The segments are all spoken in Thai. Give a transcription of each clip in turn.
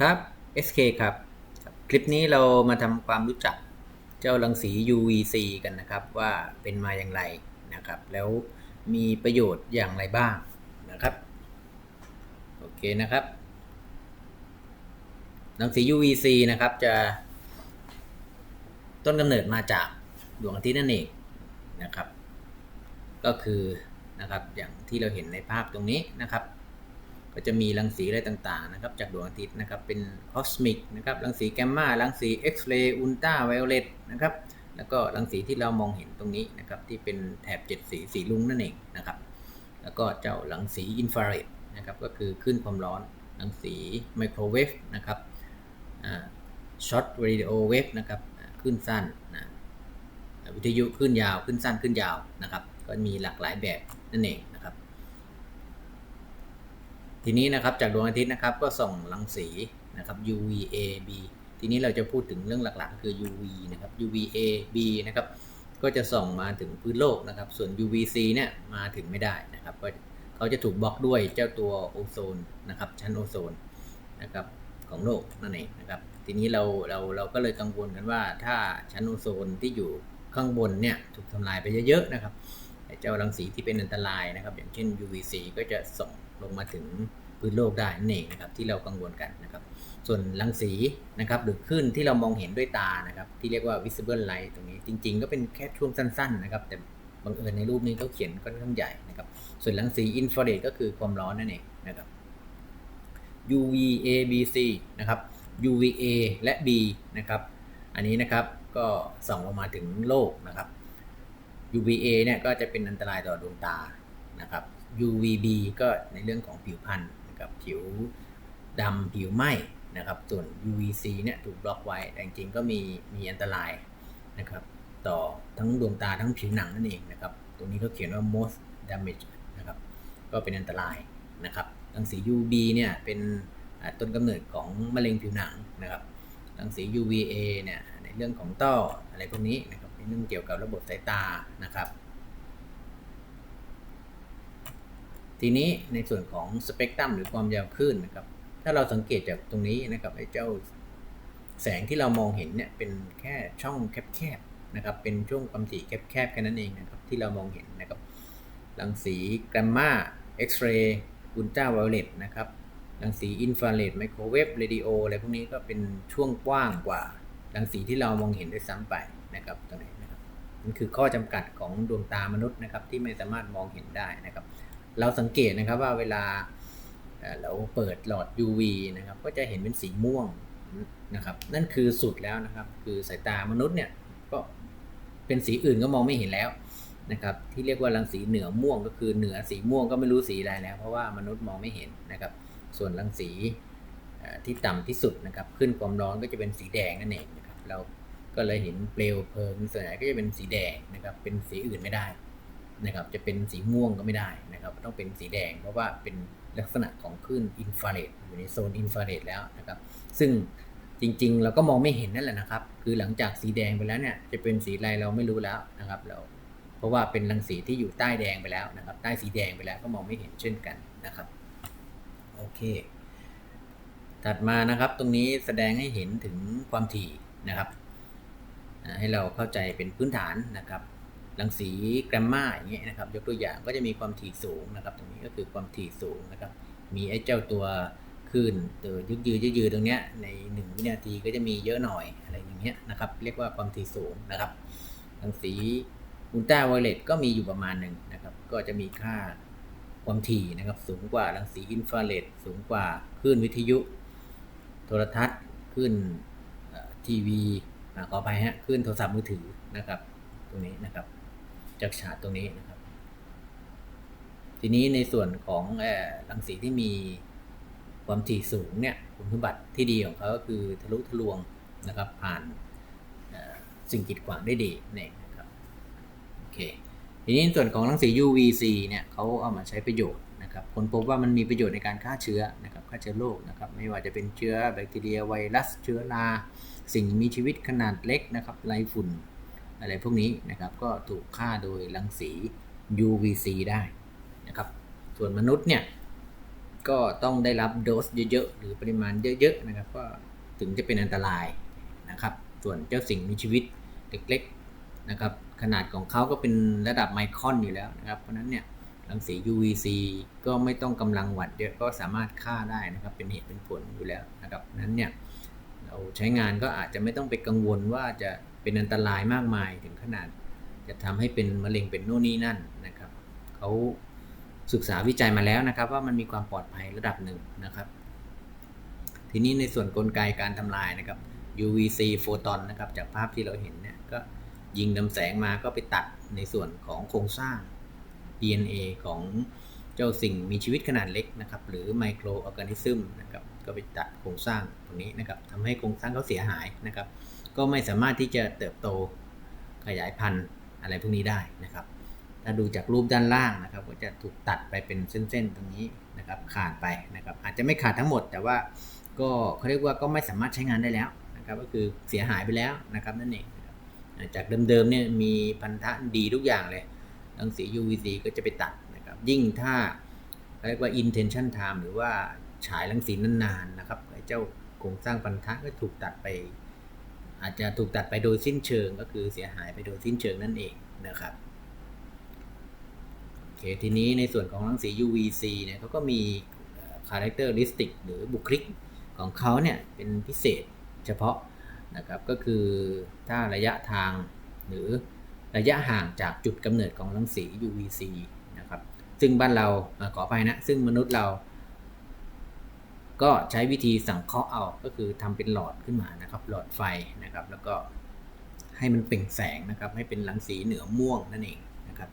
ครับ SK ครับ คลิปนี้เรามาทำความรู้จักเจ้ารังสี UVC กันนะครับ ว่าเป็นมาอย่างไรนะครับ แล้วมีประโยชน์อย่างไรบ้างนะครับ โอเคนะครับ รังสี UVC นะครับจะ ต้นกำเนิดมาจากดวงอาทิตย์นั่นเองนะครับ ก็คือนะครับอย่างที่เราเห็นในภาพตรงนี้นะครับ ก็จะมีรังสีอะไรต่างๆนะครับจากดวงอาทิตย์นะครับเป็นคอสมิกนะครับรังสีแกมมารังสีเอ็กซ์เรย์อุลตราไวโอเลตนะครับแล้วก็รังสีที่เรามองเห็นตรงนี้นะครับที่เป็นแถบเจ็ดสีสีลุงนั่นเองนะครับแล้วก็เจ้ารังสีอินฟราเรดนะครับก็คือคลื่นความร้อนรังสีไมโครเวฟนะครับช็อตเรดิโอเวฟนะครับคลื่นสั้นนะวิทยุคลื่นยาวคลื่นสั้นคลื่นยาวนะครับก็มีหลากหลายแบบนั่นเองนะครับ ทีนี้นะครับจากดวงอาทิตย์นะครับก็ส่งรังสีนะครับ UVA B ทีนี้เราจะพูดถึงเรื่องหลักๆ คือ UV นะครับ UVA B นะครับก็จะส่งมาถึงพื้นโลกนะครับ ส่วน UVC เนี่ยมาถึงไม่ได้นะครับก็เขาจะถูกบล็อกด้วยเจ้าตัวโอโซนนะครับชั้นโอโซนนะครับของโลกนั่นเองนะครับ ทีนี้เราเราเราก็เลยกังวลกันว่า ถ้าชั้นโอโซนที่อยู่ข้างบนเนี่ยถูกทำลายไปเยอะๆนะครับ เจ้ารังสีที่เป็นอันตรายนะครับ อย่างเช่น UVC ก็จะส่งลงมาถึงพื้นโลกได้นั่นเองนะครับที่เรากังวลกันนะครับ ส่วนรังสีนะครับหรือคลื่นที่เรามองเห็นด้วยตานะครับ ที่เรียกว่า visible light ตรงนี้จริง ๆ ก็เป็นแค่ช่วงสั้น ๆ นะครับ แต่บังเอิญในรูปนี้เขาเขียนก็ค่อนข้างใหญ่นะครับ ส่วนรังสีอินฟราเรดก็คือความร้อนนั่นเองนะครับ UVA BC นะครับ UVA และ B นะครับ อันนี้นะครับก็ส่องลงมาถึงโลกนะครับ UVA เนี่ยก็จะเป็นอันตรายต่อดวงตานะครับ UVB ก็ในเรื่องของผิวพรรณนะครับผิวดำผิวไหม้นะครับ ส่วน UVC เนี่ยถูกบล็อกไว้แต่จริงๆก็มีมีอันตรายนะครับ ต่อทั้งดวงตาทั้งผิวหนังนั่นเองนะครับ ตรงนี้เขาเขียนว่า most damage นะครับ ก็เป็นอันตรายนะครับรังสี UV เนี่ยเป็นต้นกำเนิดของมะเร็งผิวหนังนะครับรังสี UVA เนี่ยในเรื่องของต้ออะไรพวกนี้นะครับ เรื่องเกี่ยวกับระบบสายตานะครับ ทีนี้ในส่วนของสเปกตรัมหรือความยาวคลื่นนะครับ ถ้าเราสังเกตจากตรงนี้นะครับไอ้เจ้าแสงที่เรามองเห็นเนี่ยเป็นแค่ช่องแคบๆนะครับ เป็นช่วงความถี่แคบๆแค่นั้นเองนะครับ ที่เรามองเห็นนะครับรังสีแกรมมาเอ็กซเรย์อุลตราไวโอเลตนะครับรังสีอินฟราเรดไมโครเวฟเรดิโออะไรพวกนี้ก็เป็นช่วงกว้างกว่ารังสีที่เรามองเห็นด้วยซ้ำไปนะครับตรงนี้น มันคือข้อจำกัดของดวงตามนุษย์นะครับ ที่ไม่สามารถมองเห็นได้นะครับ เราสังเกตนะครับว่าเวลาเราเปิดหลอด UV นะครับ ก็จะเห็นเป็นสีม่วงนะครับ นั่นคือสุดแล้วนะครับ คือสายตามนุษย์เนี่ยก็เป็นสีอื่นก็มองไม่เห็นแล้วนะครับ ที่เรียกว่ารังสีเหนือม่วงก็คือเหนือสีม่วงก็ไม่รู้สีอะไรแล้ว เพราะว่ามนุษย์มองไม่เห็นนะครับ ส่วนรังสีที่ต่ำที่สุดนะครับ ขึ้นความร้อนก็จะเป็นสีแดงนั่นเองนะครับ เรา ก็เลยเห็นเปลวเพลิงส่วนใหญ่ก็จะเป็นสีแดงนะครับเป็นสีอื่นไม่ได้นะครับจะเป็นสีม่วงก็ไม่ได้นะครับต้องเป็นสีแดงเพราะว่าเป็นลักษณะของคลื่นอินฟราเรดอยู่ในโซนอินฟราเรดแล้วนะครับซึ่งจริงๆ เราก็มองไม่เห็นนั่นแหละนะครับ คือหลังจากสีแดงไปแล้วเนี่ยจะเป็นสีอะไรเราไม่รู้แล้วนะครับเราเพราะว่าเป็นรังสีที่อยู่ใต้แดงไปแล้วนะครับ ใต้สีแดงไปแล้วก็มองไม่เห็นเช่นกันนะครับโอเค ถัดมานะครับตรงนี้แสดงให้เห็นถึงความถี่นะครับ ให้เราเข้าใจเป็นพื้นฐานนะครับรังสีแกรมมาอย่างเงี้ยนะครับ ยกตัวอย่างก็จะมีความถี่สูงนะครับ ตรงนี้ก็คือความถี่สูงนะครับ มีไอ้เจ้าตัวคลื่นตัวยึกยืดยึกยืดตรงเนี้ยใน 1 วินาทีก็จะมีเยอะหน่อยอะไรอย่างเงี้ยนะครับ เรียกว่าความถี่สูงนะครับรังสีอุลตราไวเลตก็มีอยู่ประมาณหนึ่งนะครับ ก็จะมีค่าความถี่นะครับ สูงกว่ารังสีอินฟราเรดสูงกว่าคลื่นวิทยุ โทรทัศน์คลื่นทีวี ขออภัยฮะคลื่นโทรศัพท์มือถือนะครับ ตรงนี้นะครับ จากฉาดตรงนี้นะครับ ทีนี้ในส่วนของรังสีที่มีความถี่สูงเนี่ยคุณสมบัติที่ดีของเขาก็คือทะลุทะลวงนะครับ ผ่านสิ่งกีดขวางได้ดีนี่นะครับโอเคทีนี้ส่วนของรังสี UVC เนี่ยเขาเอามาใช้ประโยชน์นะครับ คนพบว่ามันมีประโยชน์ในการฆ่าเชื้อนะครับ ฆ่าเชื้อโรคนะครับไม่ว่าจะเป็นเชื้อแบคทีเรียไวรัส เชื้อราสิ่งมีชีวิตขนาดเล็กนะครับไรฝุ่นอะไรพวกนี้นะครับก็ถูกฆ่าโดยรังสี UVC ได้นะครับส่วนมนุษย์เนี่ยก็ต้องได้รับโดสเยอะๆ หรือปริมาณเยอะๆนะครับก็ถึงจะเป็นอันตรายนะครับส่วนเจ้าสิ่งมีชีวิตเล็กๆนะครับขนาดของเขาก็เป็นระดับไมครอนอยู่แล้วนะครับเพราะฉะนั้นเนี่ย รังสี UVC ก็ไม่ต้องกำลังวัตต์เยอะก็สามารถฆ่าได้นะครับ เป็นเหตุเป็นผลอยู่แล้วนะครับนั้นเนี่ยเราใช้งานก็อาจจะไม่ต้องไปกังวลว่าจะเป็นอันตรายมากมายถึงขนาด จะทำให้เป็นมะเร็งเป็นโน่นนี่นั่นนะครับเขาศึกษาวิจัยมาแล้วนะครับ ว่ามันมีความปลอดภัยระดับหนึ่งนะครับ ทีนี้ในส่วนกลไกการทำลายนะครับ UVC โฟตอนนะครับจากภาพที่เราเห็นเนี่ยก็ยิงนำแสงมาก็ไปตัดในส่วนของโครงสร้าง DNA ของเจ้าสิ่งมีชีวิตขนาดเล็กนะครับ หรือไมโครออร์แกนิซึมนะครับก็ไปตัดโครงสร้างตรงนี้นะครับทำให้โครงสร้างเขาเสียหายนะครับ ก็ไม่สามารถที่จะเติบโตขยายพันธุ์อะไรพวกนี้ได้นะครับ ถ้าดูจากรูปด้านล่างนะครับ ก็จะถูกตัดไปเป็นเส้นๆตรงนี้นะครับ ขาดไปนะครับ อาจจะไม่ขาดทั้งหมด แต่ว่าก็เขาเรียกว่าก็ไม่สามารถใช้งานได้แล้วนะครับ ก็คือเสียหายไปแล้วนะครับนั่นเองจากเดิมๆเนี่ยมีพันธะดีทุกอย่างเลย รังสี UVC ก็จะไปตัดนะครับ ยิ่งถ้าเรียกว่า intention time หรือว่าฉายรังสีนานๆนะครับเจ้าโครงสร้างพันธะก็ถูกตัดไป อาจจะถูกตัดไปโดยสิ้นเชิงก็คือเสียหายไปโดยสิ้นเชิงนั่นเองนะครับโอเคทีนี้ในส่วนของรังสี UVC เนี่ยเขาก็มี characteristic หรือบุคลิกของเขาเนี่ยเป็นพิเศษเฉพาะนะครับก็คือถ้าระยะทางหรือ ระยะห่างจากจุดกำเนิดของรังสี UVC นะครับ ซึ่งบ้านเราขอไปนะ ซึ่งมนุษย์เรา ก็ใช้วิธีสังเคราะห์เอา ก็คือทำเป็นหลอดขึ้นมานะครับ หลอดไฟนะครับ แล้วก็ให้มันเปล่งแสงนะครับ ให้เป็นรังสีเหนือม่วงนั่นเองนะครับ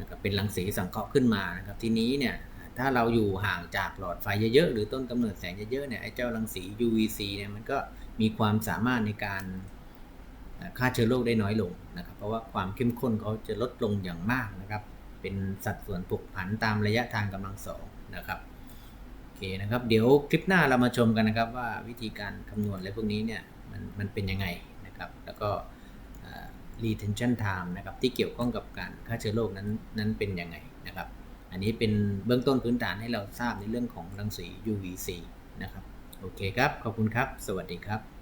นะครับ เป็นรังสีสังเคราะห์ขึ้นมานะครับ ทีนี้เนี่ยถ้าเราอยู่ห่างจากหลอดไฟเยอะๆ หรือต้นกำเนิดแสงเยอะๆ เนี่ย ไอ้เจ้ารังสี UVC เนี่ย มันก็มีความสามารถในการ ฆ่าเชื้อโรคได้น้อยลงนะครับ เพราะว่าความเข้มข้นเขาจะลดลงอย่างมากนะครับ เป็นสัดส่วนผกผันตามระยะทางกำลังสองนะครับโอเคนะครับ เดี๋ยวคลิปหน้าเรามาชมกันนะครับ ว่าวิธีการคำนวณอะไรพวกนี้เนี่ยมันมันเป็นยังไงนะครับ แล้วก็ retention time นะครับที่เกี่ยวข้องกับการฆ่าเชื้อโรคนั้นนั้นเป็นยังไงนะครับ อันนี้เป็นเบื้องต้นพื้นฐานให้เราทราบในเรื่องของรังสี UVC นะครับ โอเคครับ ขอบคุณครับ สวัสดีครับ